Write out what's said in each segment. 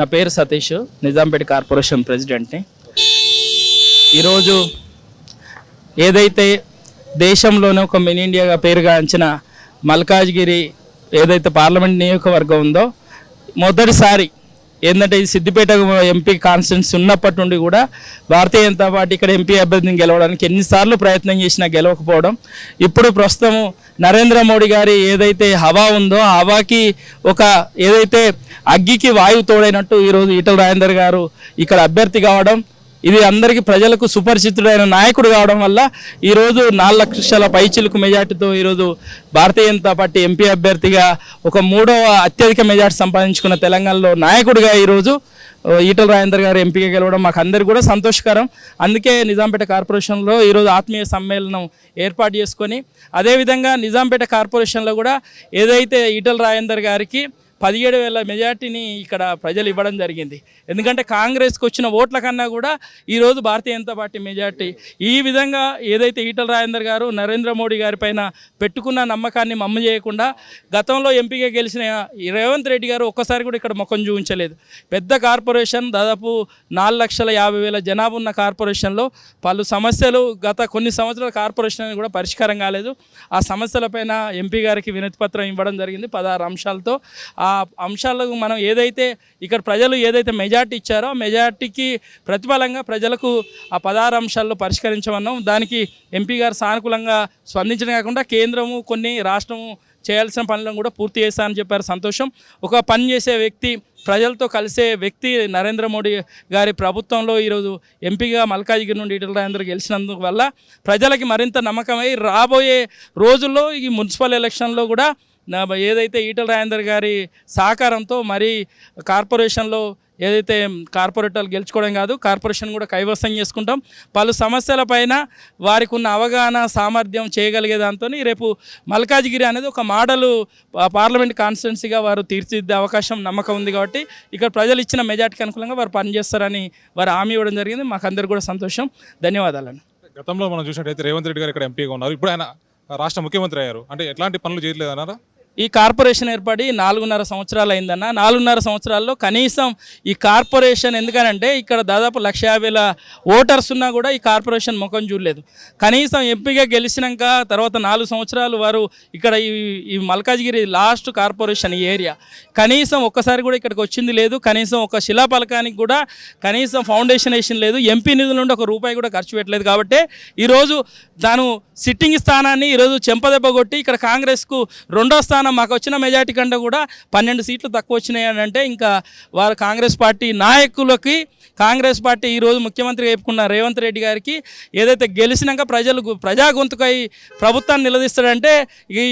నా పేరు సతీష్ నిజాంపేట కార్పొరేషన్ ప్రెసిడెంట్ని. ఈరోజు ఏదైతే దేశంలోనే ఒక మినీ ఇండియాగా పేరుగాంచిన మల్కాజ్గిరి ఏదైతే పార్లమెంట్ నియోజకవర్గం ఉందో మొదటిసారి ఏంటంటే ఈ సిద్దిపేట ఎంపీ కాన్స్టెన్స్ ఉన్నప్పటి నుండి కూడా భారతీయ జనతా పార్టీ ఇక్కడ ఎంపీ అభ్యర్థిని గెలవడానికి ఎన్నిసార్లు ప్రయత్నం చేసినా గెలవకపోవడం. ఇప్పుడు ప్రస్తుతం నరేంద్ర మోడీ గారి ఏదైతే హవా ఉందో హవాకి ఒక ఏదైతే అగ్గికి వాయువు తోడైనట్టు ఈరోజు ఈటల రాజేందర్ గారు ఇక్కడ అభ్యర్థి కావడం ఇది అందరికీ ప్రజలకు సుపరిచితుడైన నాయకుడు కావడం వల్ల ఈరోజు నాలుగు లక్షల పైచిలకు మెజార్టీతో ఈరోజు భారతీయ జనతా పార్టీ ఎంపీ అభ్యర్థిగా ఒక మూడవ అత్యధిక మెజార్టీ సంపాదించుకున్న తెలంగాణలో నాయకుడిగా ఈరోజు ఈటల రాజేందర్ గారు ఎంపీగా గెలవడం మాకు అందరికీ కూడా సంతోషకరం. అందుకే నిజాంపేట కార్పొరేషన్లో ఈరోజు ఆత్మీయ సమ్మేళనం ఏర్పాటు చేసుకొని అదేవిధంగా నిజాంపేట కార్పొరేషన్లో కూడా ఏదైతే ఈటల రాజేందర్ గారికి పదిహేడు వేల మెజార్టీని ఇక్కడ ప్రజలు ఇవ్వడం జరిగింది. ఎందుకంటే కాంగ్రెస్కి వచ్చిన ఓట్ల కన్నా కూడా ఈరోజు భారతీయ జనతా పార్టీ మెజార్టీ. ఈ విధంగా ఏదైతే ఈటల రాజేందర్ గారు నరేంద్ర మోడీ గారి పైన పెట్టుకున్న నమ్మకాన్ని మమ్మ చేయకుండా గతంలో ఎంపీగా గెలిచిన రేవంత్ రెడ్డి గారు ఒక్కసారి కూడా ఇక్కడ ముఖం చూపించలేదు. పెద్ద కార్పొరేషన్ దాదాపు నాలుగు లక్షల యాభై వేల జనాభా ఉన్న కార్పొరేషన్లో పలు సమస్యలు గత కొన్ని సంవత్సరాల కార్పొరేషన్ కూడా పరిష్కారం కాలేదు. ఆ సమస్యలపైన ఎంపీ గారికి వినతిపత్రం ఇవ్వడం జరిగింది. పదహారు అంశాలతో ఆ ఆ అంశాలకు మనం ఏదైతే ఇక్కడ ప్రజలు ఏదైతే మెజార్టీ ఇచ్చారో ఆ మెజార్టీకి ప్రతిఫలంగా ప్రజలకు ఆ పదహారు అంశాల్లో పరిష్కరించమన్నాం. దానికి ఎంపీ గారు సానుకూలంగా స్పందించడం కాకుండా కేంద్రము కొన్ని రాష్ట్రము చేయాల్సిన పనులను కూడా పూర్తి చేస్తానని చెప్పారు. సంతోషం. ఒక పని చేసే వ్యక్తి ప్రజలతో కలిసే వ్యక్తి నరేంద్ర మోడీ గారి ప్రభుత్వంలో ఈరోజు ఎంపీగా మల్కాజిగిరి నుండి ఈటల రాజేంద్ర గెలిచినందుకు వల్ల ప్రజలకి మరింత నమ్మకమై రాబోయే రోజుల్లో ఈ మున్సిపల్ ఎలక్షన్లో కూడా ఏదైతే ఈటల రాజేందర్ గారి సహకారంతో మరి కార్పొరేషన్లో ఏదైతే కార్పొరేటర్లు గెలుచుకోవడం కాదు కార్పొరేషన్ కూడా కైవసం చేసుకుంటాం. పలు సమస్యలపైన వారికి ఉన్న అవగాహన సామర్థ్యం చేయగలిగే దాంతో రేపు మల్కాజ్గిరి అనేది ఒక మోడలు పార్లమెంట్ కాన్స్టిట్యున్సీగా వారు తీర్చిదిద్దే అవకాశం నమ్మకం ఉంది కాబట్టి ఇక్కడ ప్రజలు ఇచ్చిన మెజార్టీకి అనుకూలంగా వారు పనిచేస్తారని వారు హామీ ఇవ్వడం జరిగింది. మాకు కూడా సంతోషం. ధన్యవాదాలండి గతంలో మనం చూసినట్టయితే రేవంత్ రెడ్డి గారు ఇక్కడ ఎంపీగా ఉన్నారు. ఇప్పుడు ఆయన రాష్ట్ర ముఖ్యమంత్రి అయ్యారు. అంటే ఎట్లాంటి పనులు చేయట్లేదు అన్నారా? ఈ కార్పొరేషన్ ఏర్పడి నాలుగున్నర సంవత్సరాలు అయిందన్న. నాలుగున్నర సంవత్సరాల్లో కనీసం ఈ కార్పొరేషన్ ఎందుకనంటే ఇక్కడ దాదాపు లక్ష వేల ఓటర్స్ ఉన్నా కూడా ఈ కార్పొరేషన్ ముఖం చూడలేదు. కనీసం ఎంపీగా గెలిచినాక తర్వాత నాలుగు సంవత్సరాలు వారు ఇక్కడ ఈ ఈ మల్కాజ్గిరి లాస్ట్ కార్పొరేషన్ ఈ ఏరియా. కనీసం ఒక్కసారి కూడా ఇక్కడికి వచ్చింది లేదు. కనీసం ఒక శిలాపలకానికి కూడా కనీసం ఫౌండేషన్ వేసిన లేదు. ఎంపీ నిధుల నుండి ఒక రూపాయి కూడా ఖర్చు పెట్టలేదు కాబట్టి ఈరోజు తాను సిట్టింగ్ స్థానాన్ని ఈరోజు చెంపదెబ్బ కొట్టి ఇక్కడ కాంగ్రెస్కు రెండో స్థానం మాకు వచ్చిన మెజార్టీ కంటే కూడా పన్నెండు సీట్లు తక్కువ వచ్చినాయి అని అంటే ఇంకా వారు కాంగ్రెస్ పార్టీ నాయకులకి కాంగ్రెస్ పార్టీ ఈరోజు ముఖ్యమంత్రి చెప్పుకున్న రేవంత్ రెడ్డి గారికి ఏదైతే గెలిచినాక ప్రజలు ప్రజా గొంతుకై ప్రభుత్వాన్ని నిలదీస్తాడంటే ఈ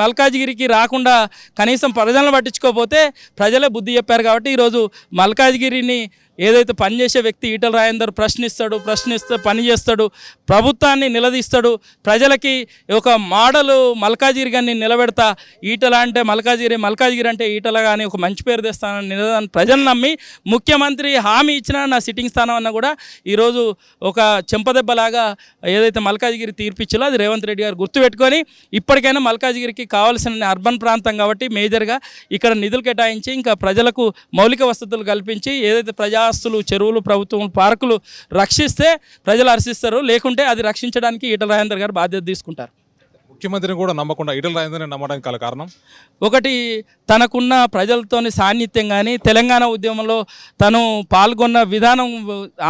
మల్కాజ్గిరికి రాకుండా కనీసం ప్రజలను పట్టించుకోకపోతే ప్రజలే బుద్ధి చెప్పారు కాబట్టి ఈరోజు మల్కాజ్గిరిని ఏదైతే పనిచేసే వ్యక్తి ఈటల రాయందర్ ప్రశ్నిస్తాడు ప్రశ్నిస్తూ పని చేస్తాడు ప్రభుత్వాన్ని నిలదీస్తాడు ప్రజలకి ఒక మోడలు మల్కాజిరి గారిని నిలబెడతా ఈటల అంటే మల్కాజిరి మల్కాజిగిరి అంటే ఈటల కానీ ఒక మంచి పేరు తెస్తానని నిలదని ప్రజలు నమ్మి ముఖ్యమంత్రి హామీ ఇచ్చిన నా సిట్టింగ్ స్థానం అన్న కూడా ఈరోజు ఒక చెంపదెబ్బలాగా ఏదైతే మల్కాజిగిరి తీర్పిచ్చాలో అది రేవంత్ రెడ్డి గారు గుర్తుపెట్టుకొని ఇప్పటికైనా మల్కాజిగిరికి కావాల్సిన అర్బన్ ప్రాంతం కాబట్టి మేజర్గా ఇక్కడ నిధులు కేటాయించి ఇంకా ప్రజలకు మౌలిక వసతులు కల్పించి ఏదైతే ప్రజాస్తులు చెరువులు ప్రభుత్వం పార్కులు రక్షిస్తే ప్రజలు హర్షిస్తారు. లేకుంటే అది రక్షించడానికి ఈటల రాజేందర్ గారు బాధ్యత తీసుకుంటారు. ముఖ్యమంత్రిని కూడా నమ్మకుండా ఈటల రాజేంద్రని నమ్మడానికి గల కారణం? ఒకటి తనకున్న ప్రజలతోని సాన్నిధ్యం కానీ తెలంగాణ ఉద్యమంలో తను పాల్గొన్న విధానం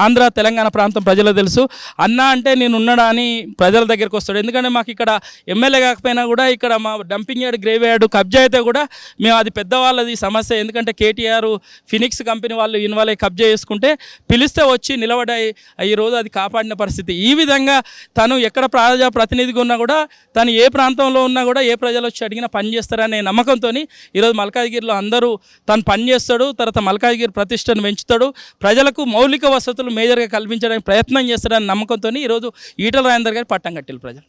ఆంధ్ర తెలంగాణ ప్రాంతం ప్రజలకు తెలుసు. అన్న అంటే నేను ఉన్నాడా అని ప్రజల దగ్గరికి వస్తాడు. ఎందుకంటే మాకు ఇక్కడ ఎమ్మెల్యే కాకపోయినా కూడా ఇక్కడ మా డంపింగ్ యార్డ్ గ్రేవ్ యార్డ్ కబ్జా అయితే కూడా మేము అది పెద్దవాళ్ళది సమస్య. ఎందుకంటే కేటీఆర్ ఫినిక్స్ కంపెనీ వాళ్ళు ఇన్వాల్వ్ అయ్యి కబ్జా చేసుకుంటే పిలిస్తే వచ్చి నిలబడాయి ఈరోజు రోజు అది కాపాడిన పరిస్థితి. ఈ విధంగా తను ఎక్కడ ప్రజా ప్రతినిధిగా ఉన్నా కూడా తను ఏ ప్రాంతంలో ఉన్నా కూడా ఏ ప్రజలు వచ్చి అడిగినా పని చేస్తారనే నమ్మకంతో ఈరోజు మల్కాజ్గిరిలో అందరూ తను పని చేస్తాడు తర్వాత మల్కాజ్గిరి ప్రతిష్టను పెంచుతాడు ప్రజలకు మౌలిక వసతులు మేజర్గా కల్పించడానికి ప్రయత్నం చేస్తాడని నమ్మకంతో ఈరోజు ఈటల రాజేందర్ గారు పట్టం కట్టారు ప్రజలు.